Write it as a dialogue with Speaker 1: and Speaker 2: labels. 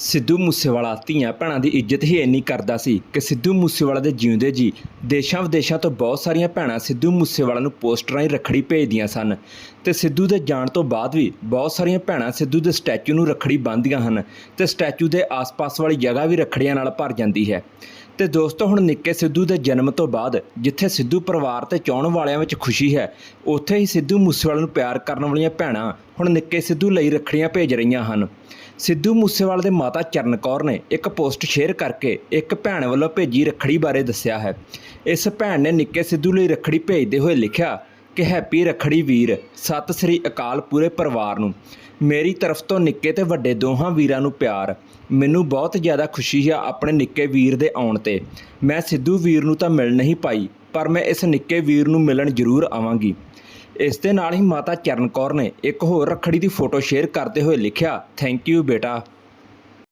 Speaker 1: ਸਿੱਧੂ ਮੂਸੇਵਾਲਾ ਧੀਆਂ ਭੈਣਾਂ ਦੀ ਇੱਜ਼ਤ ਹੀ ਇੰਨੀ ਕਰਦਾ ਸੀ ਕਿ ਸਿੱਧੂ ਮੂਸੇਵਾਲਾ ਦੇ ਜਿਉਂਦੇ ਜੀ ਦੇਸ਼ਾਂ ਵਿਦੇਸ਼ਾਂ ਤੋਂ ਬਹੁਤ ਸਾਰੀਆਂ ਭੈਣਾਂ ਸਿੱਧੂ ਮੂਸੇਵਾਲਾ ਨੂੰ ਪੋਸਟਰਾਂ ਹੀ ਰੱਖੜੀ ਭੇਜਦੀਆਂ ਸਨ ਤੇ ਸਿੱਧੂ ਦੇ ਜਾਣ ਤੋਂ ਬਾਅਦ ਵੀ ਬਹੁਤ ਸਾਰੀਆਂ ਭੈਣਾਂ ਸਿੱਧੂ ਦੇ ਸਟੈਚੂ ਨੂੰ ਰੱਖੜੀ ਬੰਨ੍ਹਦੀਆਂ ਹਨ ਤੇ ਸਟੈਚੂ ਦੇ ਆਸ-ਪਾਸ ਵਾਲੀ ਜਗ੍ਹਾ ਵੀ ਰੱਖੜੀਆਂ ਨਾਲ ਭਰ ਜਾਂਦੀ ਹੈ। ਤੇ ਦੋਸਤੋ, ਹੁਣ ਨਿੱਕੇ ਸਿੱਧੂ ਦੇ ਜਨਮ ਤੋਂ ਬਾਅਦ, ਜਿੱਥੇ ਸਿੱਧੂ ਪਰਿਵਾਰ ਤੇ ਚਾਹਣ ਵਾਲਿਆਂ ਵਿੱਚ ਖੁਸ਼ੀ ਹੈ, ਉੱਥੇ ਹੀ ਸਿੱਧੂ ਮੂਸੇਵਾਲੇ ਨੂੰ ਪਿਆਰ ਕਰਨ ਵਾਲੀਆਂ ਭੈਣਾਂ ਹੁਣ ਨਿੱਕੇ ਸਿੱਧੂ ਲਈ ਰੱਖੜੀਆਂ ਭੇਜ ਰਹੀਆਂ ਹਨ। ਸਿੱਧੂ ਮੂਸੇਵਾਲੇ ਦੇ ਮਾਤਾ ਚਰਨ ਕੌਰ ਨੇ ਇੱਕ ਪੋਸਟ ਸ਼ੇਅਰ ਕਰਕੇ ਇੱਕ ਭੈਣ ਵੱਲੋਂ ਭੇਜੀ ਰੱਖੜੀ ਬਾਰੇ ਦੱਸਿਆ ਹੈ। ਇਸ ਭੈਣ ਨੇ ਨਿੱਕੇ ਸਿੱਧੂ ਲਈ ਰੱਖੜੀ ਭੇਜਦੇ ਹੋਏ ਲਿਖਿਆ ਕਿ ਹੈਪੀ ਰੱਖੜੀ ਵੀਰ, ਸਤਿ ਸ੍ਰੀ ਅਕਾਲ ਪੂਰੇ ਪਰਿਵਾਰ ਨੂੰ। ਮੇਰੀ ਤਰਫ ਤੋਂ ਨਿੱਕੇ ਤੇ ਵੱਡੇ ਦੋਹਾਂ ਵੀਰਾਂ ਨੂੰ ਪਿਆਰ। ਮੈਨੂੰ ਬਹੁਤ ਜ਼ਿਆਦਾ ਖੁਸ਼ੀ ਹੈ ਆਪਣੇ ਨਿੱਕੇ ਵੀਰ ਦੇ ਆਉਣ ਤੇ। ਮੈਂ ਸਿੱਧੂ ਵੀਰ ਨੂੰ ਤਾਂ ਮਿਲ ਨਹੀਂ ਪਾਈ, ਪਰ ਮੈਂ ਇਸ ਨਿੱਕੇ ਵੀਰ ਨੂੰ ਮਿਲਣ ਜ਼ਰੂਰ ਆਵਾਂਗੀ। ਇਸ ਦੇ ਨਾਲ ਹੀ ਮਾਤਾ ਚਰਨ ਕੌਰ ਨੇ ਇੱਕ ਹੋਰ ਰੱਖੜੀ ਦੀ ਫੋਟੋ ਸ਼ੇਅਰ ਕਰਦੇ ਹੋਏ ਲਿਖਿਆ ਥੈਂਕ ਯੂ ਬੇਟਾ।